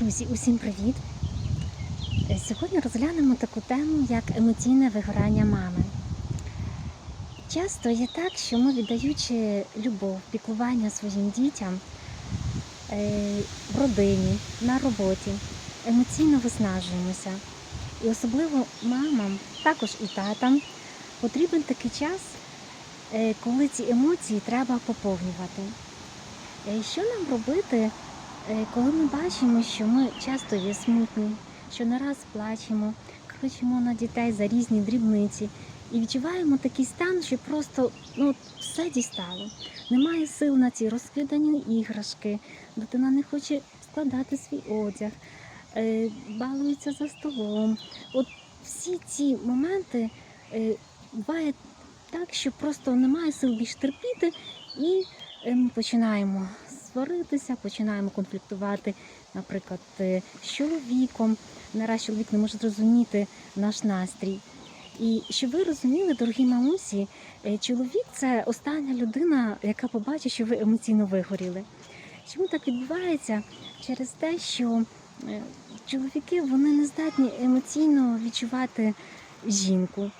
Друзі, усім привіт! Е, Сьогодні розглянемо таку тему, як емоційне вигорання мами. Часто є так, що ми, віддаючи любов, піклування своїм дітям е, в родині, на роботі, емоційно виснажуємося. І особливо мамам, також і татам, потрібен такий час, е, коли ці емоції треба поповнювати. Що нам робити, коли ми бачимо, що ми часто є смутні, що не раз плачемо, кричимо на дітей за різні дрібниці і відчуваємо такий стан, що просто ну, все дістало. Немає сил на ці розкидані іграшки, дитина не хоче складати свій одяг, е, балується за столом. От всі ці моменти е, буває так, що просто немає сил більш терпіти, і е, ми починаємо сваритися, починаємо конфліктувати, наприклад, е, з чоловіком. Нараз чоловік не може зрозуміти наш настрій. І щоб ви розуміли, дорогі мамусі, е, чоловік це остання людина, яка побачить, що ви емоційно вигоріли. Чому так відбувається? Через те, що е, чоловіки вони не здатні емоційно відчувати жінку.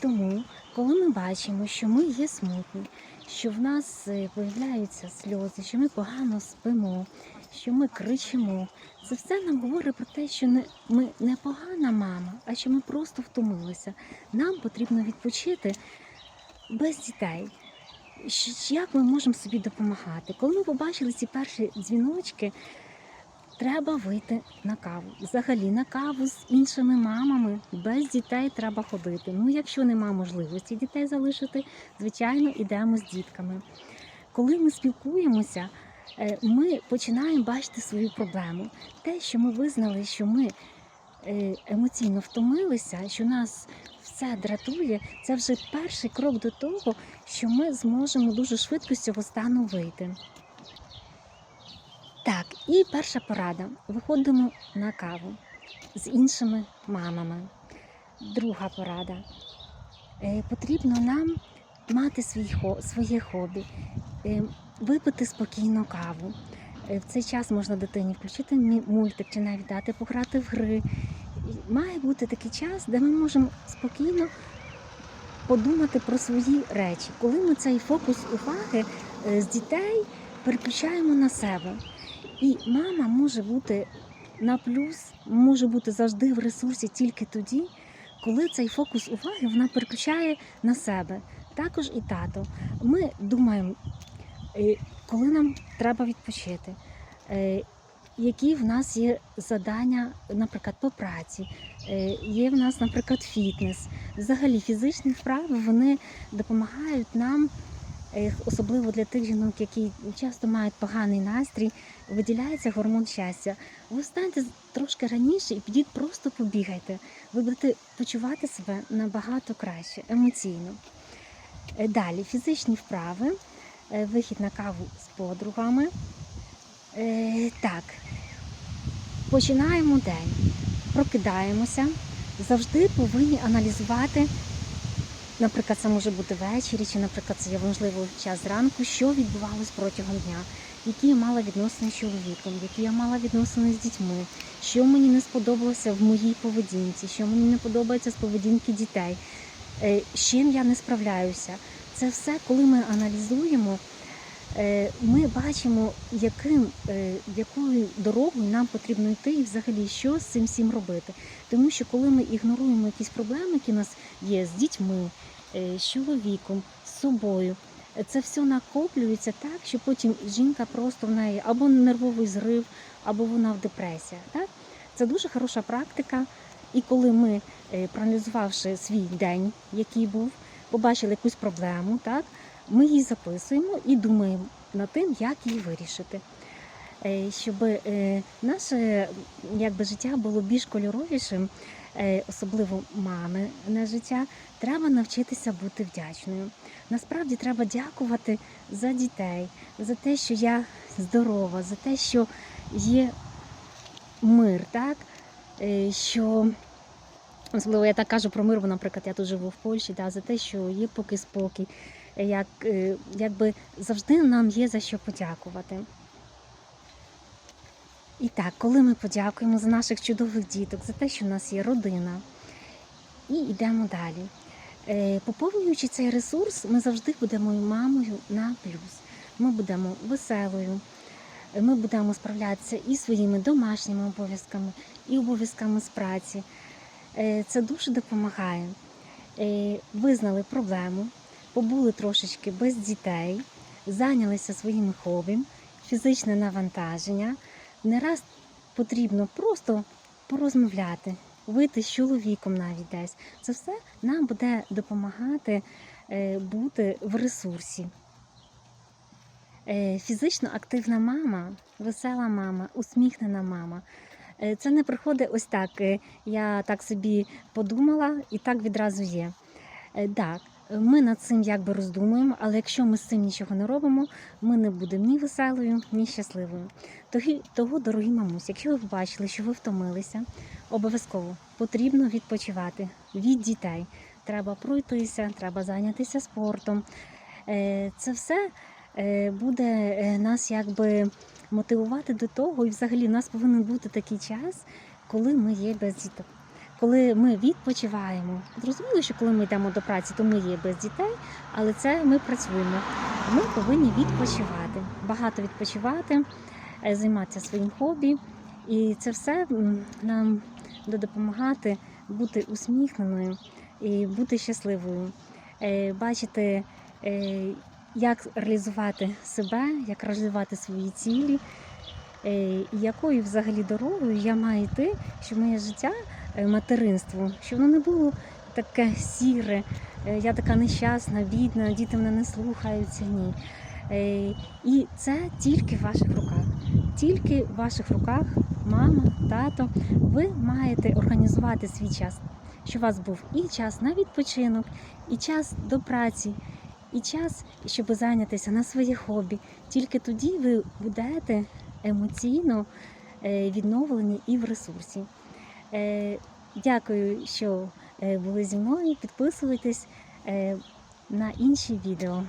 Тому, коли ми бачимо, що ми є смутні, що в нас е, появляються сльози, що ми погано спимо, що ми кричимо, це все нам говорить про те, що ми не погана мама, а що ми просто втомилися. Нам потрібно відпочити без дітей. Як ми можемо собі допомагати? Коли ми побачили ці перші дзвіночки, треба вийти на каву. Взагалі на каву з іншими мамами без дітей треба ходити. Ну, якщо нема можливості дітей залишити, звичайно, йдемо з дітками. Коли ми спілкуємося, е, ми починаємо бачити свою проблему. Те, що ми визнали, що ми е, емоційно втомилися, що нас все дратує, це вже перший крок до того, що ми зможемо дуже швидко з цього стану вийти. Так, і перша порада. Виходимо на каву з іншими мамами. Друга порада. Е, Потрібно нам мати свій своє хобі, е, випити спокійно каву. Е, В цей час можна дитині включити мультик чи навіть дати пограти в гри. Має бути такий час, де ми можемо спокійно подумати про свої речі. Коли ми цей фокус уваги з дітей переключаємо на себе. І мама може бути на плюс, може бути завжди в ресурсі тільки тоді, коли цей фокус уваги вона переключає на себе. Також і тато. Ми думаємо, е, коли нам треба відпочити, е, які в нас є задання, наприклад, по праці, е, є в нас, наприклад, фітнес. Взагалі фізичні вправи вони допомагають нам, особливо для тих жінок, які часто мають поганий настрій, виділяється гормон щастя. Ви встаньте трошки раніше і підіть просто побігайте. Ви будете почувати себе набагато краще, емоційно. Е, Далі фізичні вправи, е, вихід на каву з подругами. Е, Так, починаємо день, прокидаємося, завжди повинні аналізувати, наприклад, це може бути ввечері, чи, наприклад, це є можливо час зранку, що відбувалось протягом дня, які я мала відносини з чоловіком, які я мала відносини з дітьми, що мені не сподобалося в моїй поведінці, що мені не подобається з поведінки дітей, е, з чим я не справляюся. Це все, коли ми аналізуємо, ми бачимо, яким, е, якою дорогою нам потрібно йти і взагалі що з цим всім робити. Тому що коли ми ігноруємо якісь проблеми, які у нас є з дітьми, е, з чоловіком, з собою, е, це все накоплюється так, що потім жінка просто в неї або нервовий зрив, або вона в депресіях. Так? Це дуже хороша практика. І коли ми, е, проаналізувавши свій день, який був, побачили якусь проблему, так, ми її записуємо і думаємо над тим, як її вирішити. Е, Щоб е, наше якби, життя було більш кольоровішим, е, особливо мами на життя, треба навчитися бути вдячною. Насправді треба дякувати за дітей, за те, що я здорова, за те, що є мир, так? Що Особливо я так кажу про мир, бо, наприклад, я тут живу в Польщі, да, за те, що є поки спокій, як, е, якби завжди нам є за що подякувати. І так, коли ми подякуємо за наших чудових діток, за те, що в нас є родина, і йдемо далі. Е, Поповнюючи цей ресурс, ми завжди будемо мамою на плюс. Ми будемо веселою, ми будемо справлятися і своїми домашніми обов'язками, і обов'язками з праці. Е, Це дуже допомагає. Визнали проблему, побули трошечки без дітей, зайнялися своїм хобі, фізичне навантаження. Не раз потрібно просто порозмовляти, вийти з чоловіком навіть десь. Це все нам буде допомагати е, бути в ресурсі. Е, Фізично активна мама, весела мама, усміхнена мама. Е, Це не приходить ось так. Я так собі подумала, і так відразу є. Так, ми над цим якби роздумуємо, але якщо ми з цим нічого не робимо, ми не будемо ні веселою, ні щасливою. Того, дорогі мамусь, якщо ви побачили, що ви втомилися, обов'язково потрібно відпочивати від дітей. Треба пройтися, треба зайнятися спортом. Е, Це все е, буде е, нас якби мотивувати до того, і взагалі в нас повинен бути такий час, коли ми є без діток. Коли ми відпочиваємо, зрозуміло, що коли ми йдемо до праці, то ми є без дітей, але це ми працюємо. Ми повинні відпочивати, багато відпочивати, е, займатися своїм хобі, і це все нам буде допомагати бути усміхненою і бути щасливою, Е, бачити, е, як реалізувати себе, як реалізувати свої цілі, якою взагалі дорогою я маю йти, щоб моє життя, е, материнство, щоб воно не було таке сіре, е, я така нещасна, бідна, діти мене не слухаються. Ні. Е, І це тільки в ваших руках. Тільки в ваших руках, мама, тато, ви маєте організувати свій час, щоб у вас був і час на відпочинок, і час до праці, і час, щоб зайнятися на своє хобі. Тільки тоді ви будете емоційно е, відновлені і в ресурсі. Е, Дякую, що е, були зі мною. Підписуйтесь на інші відео.